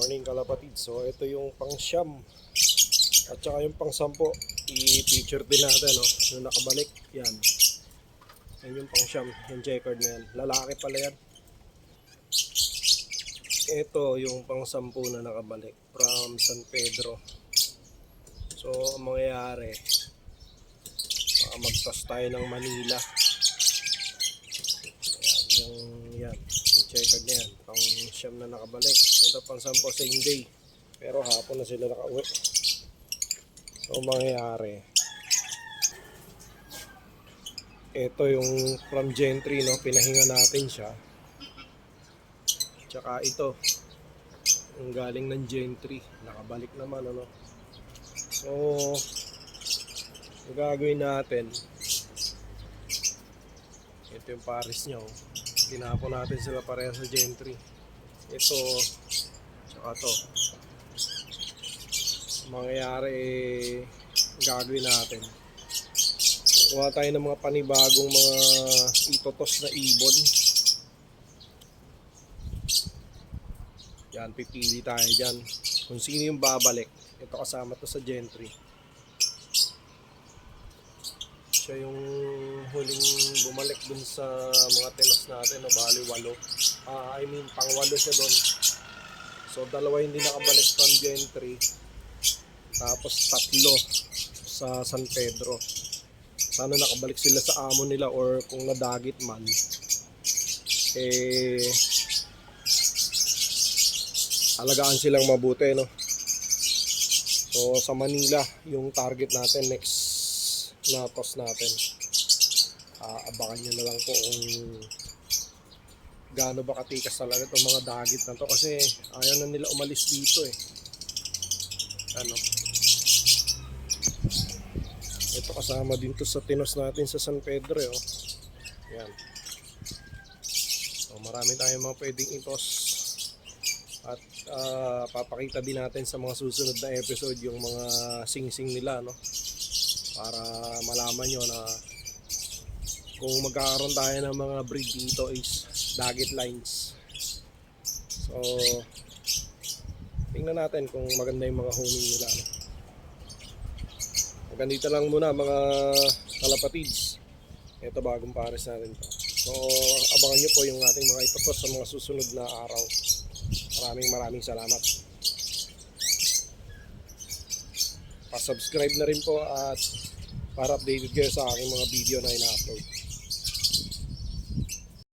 morning kalapatid. So ito yung pang siyam at saka yung pang sampo. I-picture din natin no. Yung nakabalik. Yan. Yan yung pang siyam. Yung checkered na yan. Lalaki pala yan. Ito yung pang sampu na nakabalik from San Pedro. So ang mangyayari baka mag-toss tayo ng Manila. Yung yan. Yung checkered na yan. Pang siyam na nakabalik. Ito pang sampo same day. Pero hapon na sila nakauwi. So, ang mangyayari. Ito yung from Gentry, no? Pinahinga natin siya. Tsaka ito. Yung galing ng Gentry. Nakabalik naman, ano? So, ang gagawin natin, ito yung pares niya, oh. Tinapon natin sila pareha sa Gentry. Ito, tsaka to. Mangyayari, eh, gagawin natin. Kuha tayo ng mga panibagong mga itotos na ibon. Yan, pipili tayo dyan. Kung sino yung babalik. Ito kasama to sa Gentry. Siya yung huling bumalik dun sa mga tenos natin, no? bali walo. Ah, I mean, pang walo siya doon. So, dalawa hindi nakabalik from Gentry. Tapos tatlo sa San Pedro. Sana nakabalik sila sa amo nila or kung nadagit man. Eh, alagaan silang mabuti, no? So, sa Manila, yung target natin next na toss natin. Ah, abangan nyo na lang po kung gaano ba katikas talaga itong mga dagit na to kasi ayaw na nila umalis dito eh. Ano? Ito kasama din to sa tinos natin sa San Pedro eh, oh. Yan. So, marami tayong mga pwedeng itos. At ah, papakita din natin sa mga susunod na episode yung mga sing-sing nila, no? Para malaman nyo na kung magkakaroon tayo ng mga breed dito is dagit lines. So, tingnan natin kung maganda yung mga homing nila. No? Lang muna mga kalapatids. Ito bagong pares natin to. So, abangan nyo po yung ating mga itotos sa mga susunod na araw. Maraming maraming salamat. Pa-subscribe na rin po at para updated kayo sa aking mga video na ina-upload.